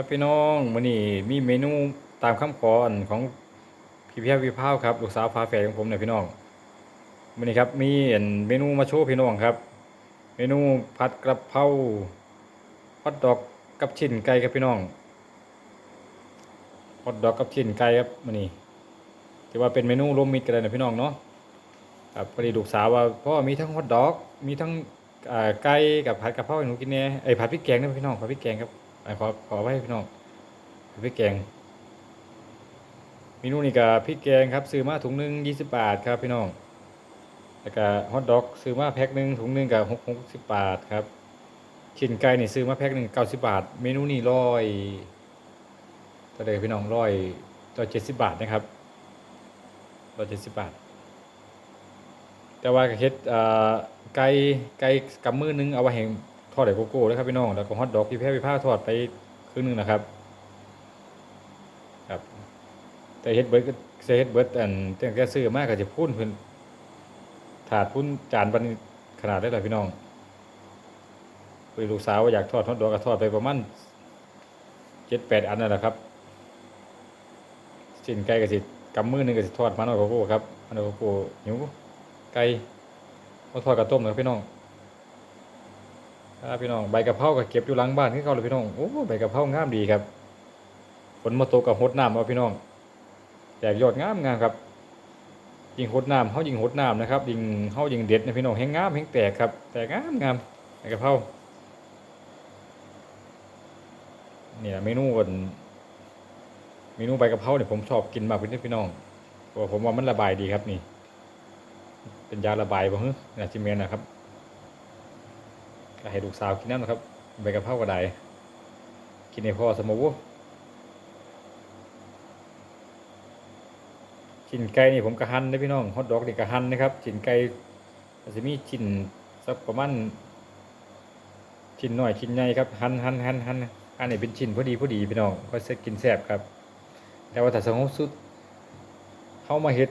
ครับพี่น้องมื้อนี้มีเมนูตามคำขออันของพี่เพียวิภาครับลูกสาวฟ้าแฝดของผมเนี่ยพี่น้องมื้อนี้ครับมีอันเมนูมาโชว์พี่น้องครับ เมนูผัดกระเพราฮอทดอกกับชิ้นไก่ครับพี่น้องฮอทดอกกับชิ้นไก่ครับมื้อนี้ถือว่าเป็นเมนูรวมมิตรกันเลยนะพี่น้องเนาะครับพอดีลูกสาวว่าพ่อมีทั้งฮอทดอก มีทั้งไก่กับผัดกระเพราหนูกินแหน่ยไอผัดพริกแกงนะพี่น้องผัดพริกแกงครับ ขอขอไว้พี่น้องพริกแกงเมนูนี่กับพริกแกงครับซื้อมาถุงหนึ่งยี่สิบบาทครับพี่น้องแล้วก็ฮอทดอกซื้อมาแพ็คหนึ่งถุงหนึ่งกับหกหกสิบบาทครับชิ้นไก่นี่ซื้อมาแพ็คหนึ่งเก้าสิบบาท เมนูนี่ร้อยตัวเดียพี่น้องร้อยร้อยเจ็ดสิบบาทนะครับร้อยเจ็ดสิบบาท แต่ว่าก็เฮ็ดไก่ไก่กำมือหนึงเอาไว้ให้ ทอดไอ้โกโก้นะครับพี่น้องแล้วก็ฮอทดอกที่แพ้พี่ผ้าทอดไปครึ่งหนึงนะครับครับแต่เฮ็ดเบิร์ดก็เฮ็ดเบิร์ดอันตั้งแต่ซื้อมากก็จะพุ่นเพิ่นถาดพุ่นจานบันขนาดได้เลยพี่น้องคุยลูกสาวว่าอยากทอดฮอทดอกก็ทอดไปประมาณ7-8อันนั่นแหละครับชิ้นไก่ก็สิกำมือหนึ่งก็สิทอดมันเอโกโก้ครับมันเอโกโก้หิวไก่มาทอดกับต้มเลยพี่น้อง ครับพี่น้องใบกะเพราก็เก็บอยู่หลังบ้านที่เขาเลยพี่น้องโอ้ใบกะเพรางามดีครับฝนมาตกกับหดน้ำเอาพี่น้องแตกยอดงามงามครับยิงหดน้ำเขายิงหดน้ำนะครับยิงเขายิงเด็ดนะพี่น้องแห้งงามแห้งแตกครับ แตกงามงามใบกะเพราเนี่แหละเมนูก่อนเมนูใบกะเพราเนี่ยผมชอบกินมากเป็นที่พี่น้องเพราะผมว่ามันระบายดีครับนี่ เป็นยาระบายบ่ฮึนะจิเมนนะครับ ให้ลูกสาวกินน้ำนะครับใบกะเพรากระไดกินในพ่อสมบูชิ้นไก่นี่ผมกระหันนะพี่น้องฮอทดอกนี่กระหันนะครับชิ้นไก่อาจจะมีชิ้นสักประมาณชิ้นน้อยชิ้นใหญ่ครับหันหันหันหันอันนี้เป็นชิ้นพอดีพอดีพี่น้องก็จะกินแซ่บครับ แต่ว่าถ้าสมมติสุดเข้ามาเฮ็ด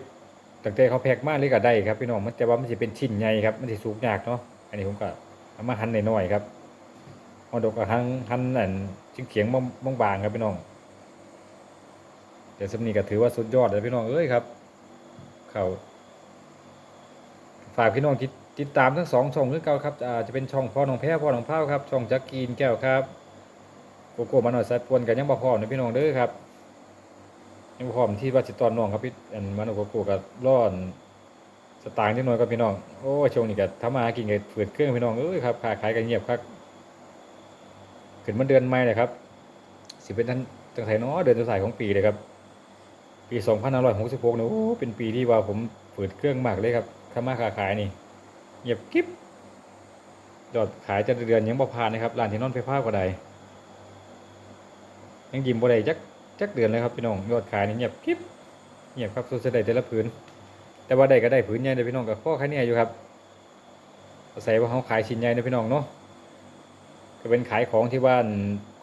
ตั้งแต่เขาแพ็กมาเลยก็ได้ครับพี่น้องมันแต่ว่ามันจะเป็นชิ้นใหญ่ครับมันจะสุกยากเนาะอันนี้ผมก็ เอามาหั่นน้อยๆครับเอาดอกก็หั่นหั่นนั่นชิ้นเขียงบางบางๆครับพี่น้องเดี๋ยวสำนีก็ถือว่าสุดยอดเลยพี่น้องเอ้ยครับ เขาฝากพี่น้องติดติดตามทั้งสองช่องคือเก่าครับจะเป็นช่องพ่อน้องแพ้พ่อน้องเผาครับ ช่องจักกีนแก้วครับโกโก้มาหน่อยสายปวนกันยังบ่พร้อมนะพี่น้องเด้อครับยังพร้อมที่ว่าสิตตอนน้องครับพี่อันมันโกโก้กับร้อน ตางค์นิดหน่อยครับพี่น้องโอ้ช่วงนี้ก็ทำมาหากินกับฝืดเครื่องพี่น้องเอ้ยครับค้าขายกันเงียบครับขึ้นมาเดือนใหม่เลยครับ สิเป็นท่านตั้งแต่นาะเดือนสุดท้ายของปีเลยครับ ปี2566เนี่ยโอ้เป็นปีที่ว่าผมฝืดเครื่องมากเลยครับทำมาค้าขายนี่เงียบกิ๊บยอดขายจะเดือนยังบ่ผ่านนะครับร้านที่นอนไฟฟ้าก็ได้ยังยิ้มบ่ได้จักจักเดือนเลยครับพี่น้องยอดขายนี่เงียบคลิปเงียบครับสุดจะได้แต่ละผืน แต่ว่าได้ก็ได้ผืนใหญ่เลยพี่น้องกับพ่อแค่นี้อยู่ครับอาศัยว่าเขาขายชิ้นใหญ่นะพี่น้องเนาะก็เป็นขายของที่บ้าน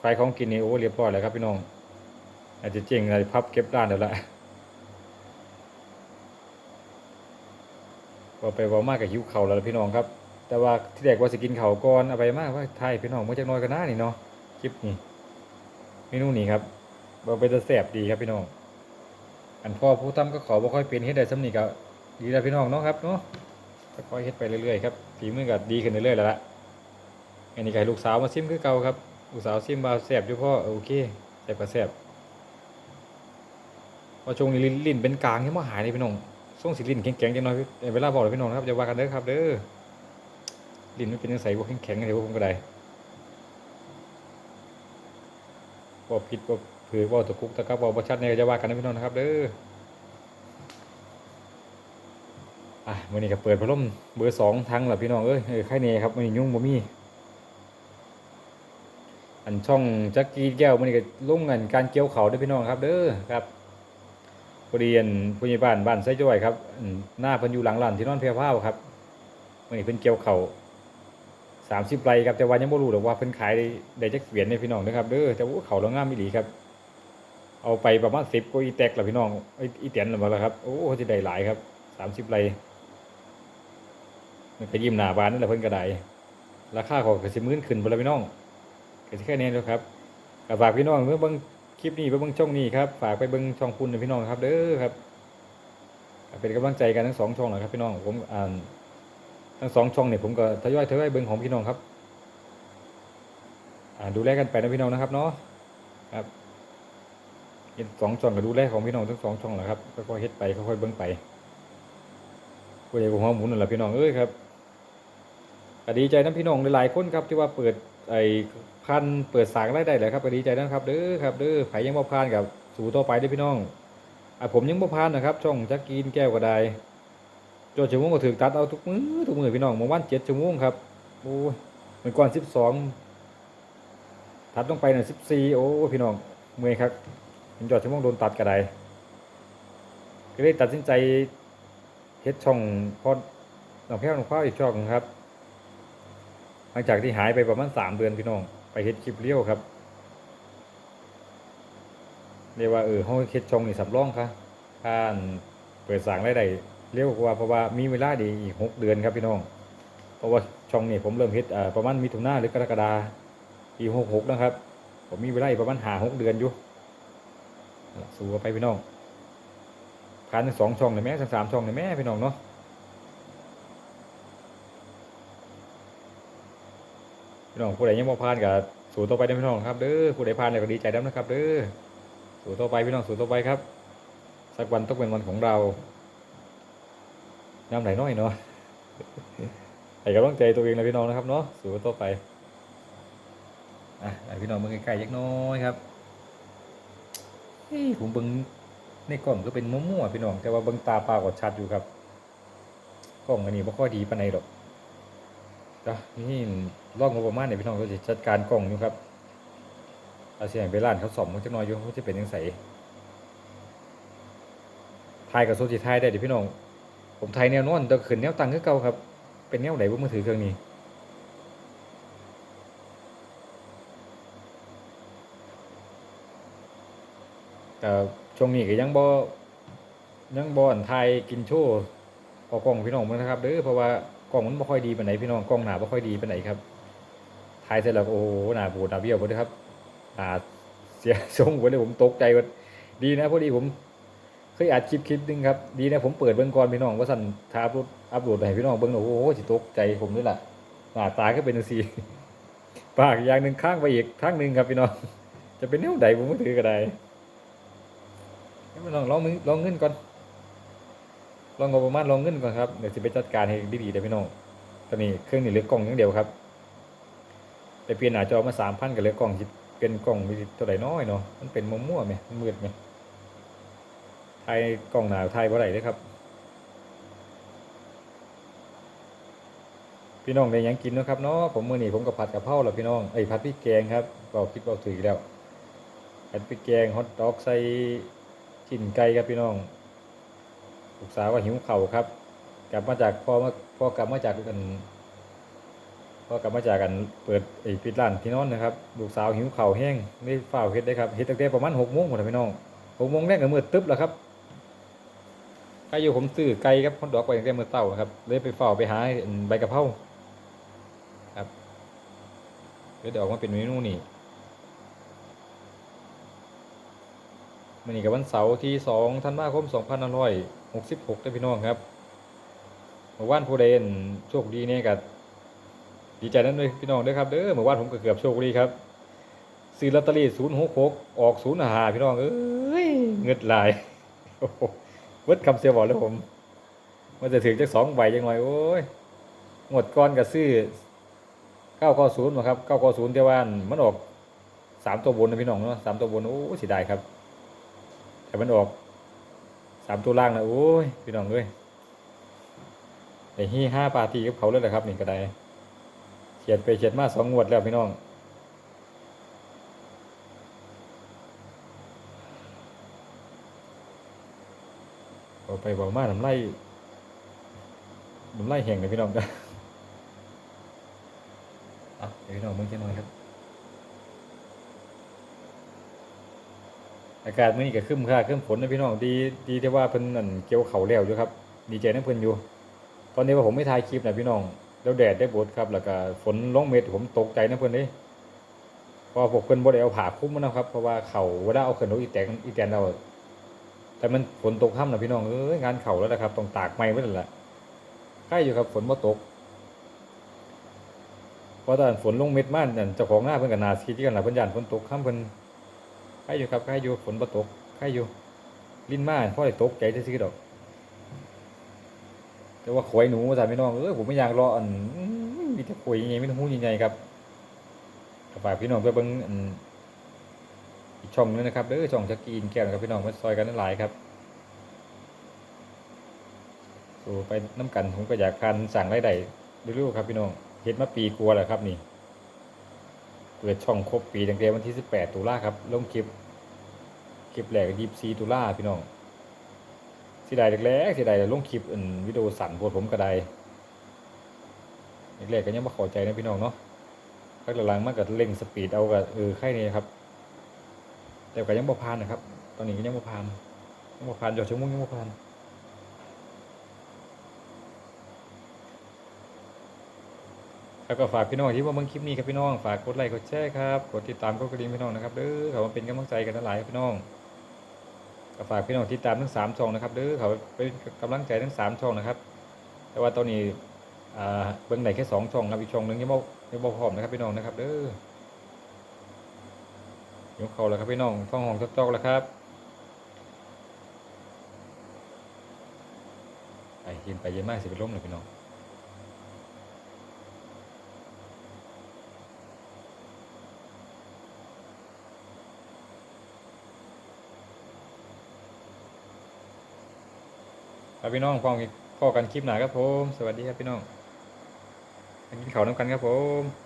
ขายของกินนี่โอ้เรียบร้อยแล้วครับพี่น้องอาจจะเจ๋งอะไรพับเก็บร้านเดี๋ยวละพอไปว่ามากกับหิวเข่าแล้วพี่น้องครับ แต่ว่าที่แรกว่าจะกินเข่าก่อนเอาไปมากว่าไทยพี่น้องเมาจากน้อยกันหน้านี่เนาะคลิปนี้เมนูนี้ครับบ่เป็นตาแสบดีครับพี่น้องอันพ่อผู้ทำก็ขอบ่ค่อยเป็นเฮ็ดได้สำนีก็ ดีแล้วพี่น้องเนาะครับเนาะค่อยๆเฮ็ดไปเรื่อยๆครับฝีมือก็ดีขึ้นเรื่อยๆแล้วล่ะอันนี้ก็ให้ลูกสาวมาซิมคือเก่าครับลูกสาวซิมมาแสบอยู่พ่อโอเคแสบก็แสบพอช่วงนี้ลิ้นลิ้นเป็นกลางยังบ่หายเลยพี่น้องส่งสิลิ้นแข็งๆจังหน่อยพี่เวลาบอกเลยพี่น้องครับอย่าว่ากันเด้อครับเด้อลิ้นมันเป็นจังไสบ่แข็งๆเลยผมก็ได้บ่ผิดบ่ถือว่าตะกุกตะกับว่าบ่ชัดเนี่ยจะว่ากันนะพี่น้องนะครับเด้อ อะมื้อนี้ก็เปิดพัดลมเบอร์สองทั้งแล้วพี่น้องเอ้ยเออใครเนี่ยครับมื้อนี้ยุ่งบ่มีอันช่องจักกีแก้วมื้อนี้ก็ลงกันการเกี่ยวเขาด้อพี่น้องครับ เด้อครับพอดีอันผู้ใหญ่บ้านบ้านไส้จ้อยครับหน้าพิ่นอยู่หลังร้านที่นอนเพียพาวครับมื้อนี้เพิ่นเกี่ยวเขาว30ไรครับแต่ว่ายังบ่รู้ดอกว่าเพิ่นขายได้ได้จักเหรียญเนี่ยพี่น้องนะครับเด้อแต่ว่าเขาแล้วงามอีหลีครับ เอาไปประมาณสิบก็อีแตกแล้วพี่น้องไอ้อีเตียนล้วมาแล้วครับโอ้เขาจะได้หลายครับสามสิบไร มันก็ยิ้มหน้าบานนั่นแหละเพิ่นก็ได้ราคาของกระสิมื่นขึ้นไปแล้วพี่น้องก็สิแค่นี้แล้วครับกฝากพี่น้องเมื่อเบิ่งคลิปนี้ไปเบิ่งช่องนี้ครับฝากไปเบิ่งช่องคุณนพี่น้องครับ เด้อครับเป็นกำลังใจกันทั้งสองช่องนะครับพี่น้องผมอ่านทั้งสองช่องเนี่ยผมก็ทยอยทยอยเบิ่งของพี่น้องครับอ่าดูแลกันไปนะพี่น้องนะครับเนาะครับเฮ็ดสองช่องก็ดูแลของพี่น้องทั้งสองช่องแหละครับค่อยๆเฮ็ดไปค่อยๆเบิ่งไปผู้ใหญ่ผมหัวหมุนนั่นแหละพี่น้องเอ้ยครับ ก็ดีใจนะพี่น้องหลายๆคนครับที่ว่าเปิดไอ้พันเปิดสางรายได้แหละครับก็ดีใจนะครับเด้อครับเด้อไผยังบ่ผ่านกับสู่ต่อไปด้อพี่น้องอะผมยังบ่ผ่านนะครับช่องจักกินแก้วก็ได้โจชั่วโมงก็ถึงตัดเอาทุกมือทุกมือพี่น้องเมื่อวาน7ชั่วโมงครับโอ้ยเมื่อก่อน12ตัดลงไปหน่อยสิบสี่โอ้พี่น้องเมื่อยครับเห็นยอดชั่วโมงโดนตัดกระไดก็เลยตัดสินใจเฮ็ดช่องพอดหนองแพ้วหนองข้าวอีกช่องครับ หลังจากที่หายไปประมาณสามเดือนพี่น้อง ไปเฮ็ดคลิปเลี้ยวครับเรียกว่าเออเขาเฮ็ดช่องนี่สำรองครับท่านเปิดสร้างรายได้เร็วกว่าเพราะว่ามีเวลาดีอีกหกเดือนครับพี่น้อง เพราะว่าช่องนี่ผมเริ่มเฮ็ดประมาณมิถุนาหรือกรกฎาปีหกหกนะครับ ผมมีเวลาอีกประมาณหาหกเดือนอยู่สู้กันไปพี่น้องผ่านทั้งสองช่องเลยแม่ทั้งสามช่องเลยแม่พี่น้องเนาะ พี่น้องผู้ใดยังบ่ผ่านกับสู้ต่อไปนะพี่น้องครับเด้อผู้ใดผ่านแล้วก็ดีใจด้วยนะครับ เด้อสู้ต่อไปพี่น้องสู้ต่อไปครับ สักวันต้องเป็นวันของเรายามไหนน้อยเนาะให้กำลังใจตัวเองนะพี่น้องนะครับเนาะสู้ต่อไปอะพี่น้องเบิ่งใกล้ๆยักน้อยครับเฮ้ยผมเบิ่งในกล้องก็เป็นมั่วๆพี่น้อง แต่ว่าเบิ่งตาปลาก็ชัดอยู่ครับ กล้องอันนี้บ่ค่อยดีปานใดดอกจ้ะนี่ ลองงบประมาณเนี่ยพี่น้องก็จะจัดการกล้องอยู่ครับเอาเสียงไปร้านเขาซ่อมมันจักน่อยอยู่ว่าจะเป็นจังไสถ่ายกับโซจิถ่ายได้เดี๋ยวพี่น้อง ผมถ่ายแนวนอนแต่ขึ้นแนวตังคือเก่าครับ เป็นแนวไหนบ่มือถือเครื่องนี้แต่ช่วงนี้ก็ยังบ่ยังบ่อันไทยกินโชว์พอกล้องพี่น้องมันนะครับเด้อเพราะว่ากล้องมันบ่ค่อยดีไปไหนพี่น้องกล้องหน้าบ่ค่อยดีไปไหนครับ ถ่ายเสร็จแล้วโอ้โหหน้าบูดหน้าเบี้ยวหมดเลยครับหน้าเสียทรงหมดเลยผมตกใจว่าดีนะพอดีผมเคยอัดคลิปคลิปหนึงครับดีนะผมเปิดเบิ่งก่อนพี่น้องว่าสั่นถ้าอัพโหลดอัพโหลดให้พี่น้องเบิ่งแล้วโอ้โหสิตกใจผมด้วยล่ะหน้าตาก็เป็นจังซี่ปากอย่างหนึ่งข้างไปอีกข้างหนึ่งครับพี่น้อง จะเป็นแนวใดผมบ่ถือก็ได้ให้มันลองลองมือลองเงินก่อนลองงบประมาณลองเงินก่อนครับเดี๋ยวจะไปจัดการให้ดีๆเดี๋ยวพี่น้องตอนนี้เครื่องนี่เหลือกล่องอย่างเดียวครับ ไปเปลี่ยนหน้าจอมาสามพันกับเลือกล่องสิเป็นกล่องมีตัวไหนน้อยเนาะมันเป็นมั่วๆไหมมันมืดไหมไทยกล่องหนาไทยบ่ไหรเลยครับ พี่น้องได้ยังกินนะครับเนาะผมมื้อนี้ผมกับผัดกะเพราแล้วพี่น้องเอ้ผัดพริกแกงครับก็คิดว่าถือแล้วผัดพริกแกงฮอทดอกใส่กินไก่ครับพี่น้องลูกสาวก็หิวเข่าครับ กลับมาจากพ่อมาพ่อกลับมาจากกัน พ่อกลับมาจากกันเปิดไอ้ปิดร้านที่นอนนะครับลูกสาวหิวเข่าวแห้งไม่ฝ้าเฮ็ดได้ครับเฮ็ดตั้งแต่ประมาณหกโมงหมดแล้วพี่น้องหกโมงแรกก็มืดตึ๊บแล้วครับใครอยู่ผมซื้อไก่ครับฮอทดอกไปตั้งแต่มือเช้าครับเลยไปเฝ้าวไปหาใบกะเพราครับเลยได้ออกมาเป็นเมนูนี้มันนี่กับวันเสาร์ที่สองธันวาคมสองพันห้าร้อยหกสิบหกได้พี่น้องครับเมื่อวานผู้ใดเห็นโชคดีเนี่ยกับ ดีใจนั้นเลยพี่น้องด้อครับเด้อเมื่อวานผมก็เกือบโชคดีครับซื้อลอตเตอรี่ศูนย์หกหกออกศูนย์หาพี่น้องเอ้ยเงิดหลายเวิร์ดคำเสียบอกเลยผมมันจะถึงจากสองใบยังไงโอ้ยหมดก้อนกับซื้อเก้าก้าศูนย์มาครับเก้าก้าศูนย์เทวาอันมันออกสามตัวบนนะพี่น้องเนาะสามตัวบนโอ้เสียดายครับ แต่มันออกสามตัวล่างนะโอ้ยพี่น้องเอ้ยไอ้ฮี่ห้าปาร์ตี้กับเขาเลยแหละครับนี่ก็ได้ ขียนไปเขียนมาสองงวดแล้วพี่น้อง เอาไปบอกมาน้ำไล่น้ำไล่แห้งเลยพี่น้องจ้ะอะเดี๋ยวพี่น้องมึงแค่น้อยครับ อากาศมื้อนี้ก็ครึ้มค่าครึ้มฝนนะพี่น้องดีดีที่ว่าเพิ่นนั่นเกี่ยวเขาแล้วอยู่ครับ ดีใจนํเพิ่นอยู่ ตอนนี้ว่าผมไม่ถ่ายคลิปนะพี่น้อง แล้วแดดได้บดครับ แล้วก็ฝนลงเม็ดผมตกใจนะเพิ่อนเด้เพราะว่าพวกเพิ่นบ่ได้เอาผ้าคลุมมันนะครับ เพราะว่าเขาเวลาเอาขึ้นรถอีแตงอีแตนเราแต่มันฝนตกค่ำนะพี่น้องเอ้ยงานเข่าแล้วนะครับต้องตากไม้ไว้นั่นแหละใกล้อยู่ครับฝนบ่ตกเพราะตอนฝนลงเม็ดมากนั่นเจ้าของหน้าเพิ่นก็นาสิคิดกันหล่ะเพิ่นยานฝนตกค่ำเพิ่นใกล้อยู่ครับใกล้อยู่ฝนบ่ตกใกล้อยู่ลิ้นมาพอได้ตกใจซื่อดอก แต่ว่าขวยหนูจ้ะพี่น้องเออผมไม่อยากรออันมีแต่ขวยยังไงไม่ต้องหูใหญ่ๆครับฝากพี่น้องไปเบิ่งอันอีกช่องนึงนะครับเด้อช่องจักรีนแก้วนะครับพี่น้องมาซอยกันหลายครับสู่ไปน้ำกันผมก็อยากการสั่งรายได้เรื่อยๆครับพี่น้องเฮ็ดมาปีกลัวาแล้วครับนี่เปิดช่องครบปีตั้งแต่วันที่ 18 ตุลาครับลงคลิปคลิปแรก24ตุลาพี่น้อง สียดายแรกๆเสียดายลงคลิปอันวิดีโอสั่นโพดผมก็ได้แรกๆก็ยังม่เข้าใจนะพี่น้องเนาะพักหลังๆมันก็เร่งสปีดเอากับเออใครนี่ครับ แต่ก็ยังบ่ผ่านนะครับ ตอนนี้ก็ยังบ่ผ่านยังบ่ผ่านยอดชั่วโมงยังบ่ผ่านแล้วก็ฝากพี่น้องที่ว่าเบิ่งคลิปนี้ครับพี่น้อง ฝากกดไลค์กดแชร์ครับ กดติดตามกดกระดิ่งพี่น้องนะครับเด้อขามาเป็นกำลังใจกันหลายพี่น้อง ก็ฝากพี่น้องติดตามทั้งสามช่องนะครับเด้อเขาเป็นกำลังใจทั้งสามช่องนะครับ แต่ว่าตอนนี้เบิ่งไหนแค่สองช่องครับอีกช่องหนึ่งยังบ่ยังบ่พร้อมนะครับพี่น้องนะครับเด้อยกเขาแล้วครับพี่น้องท้องห้องจอกๆแล้วครับไปเห็นไปเยอะมากสิเป็นล้มเลยพี่น้อง ครับพี่น้องพ่อมพ่อกันคลิปหนาครับผม สวัสดีครับพี่น้องกินข้าวน้ำกันครับผม